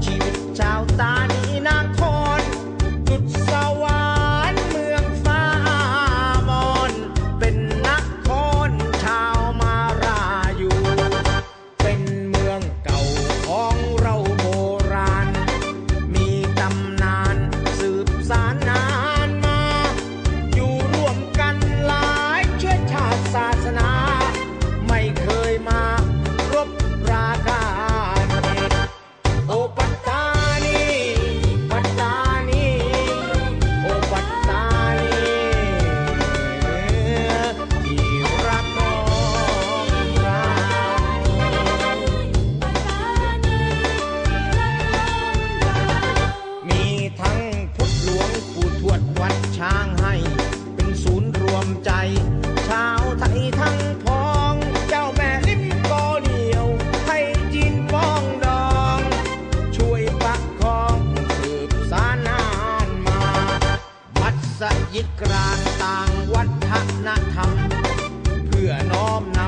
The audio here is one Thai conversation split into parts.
chim chào ta ช้างให้ เป็นศูนย์รวมใจ ชาวไทยทั้งพ้อง เจ้าแม่ลิมโกเดียว ให้จีนป้องดอง ช่วยปักคองสืบสานานมา วัดสยิกรานต่างวัฒนธรรม เพื่อน้อมน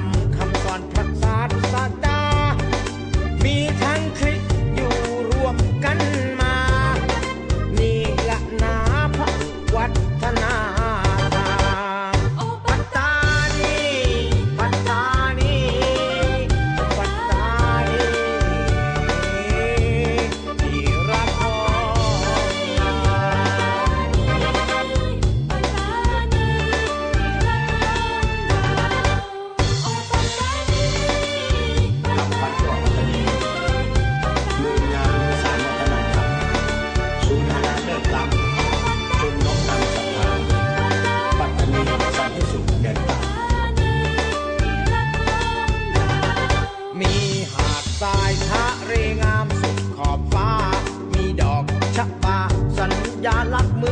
ยาลักมือ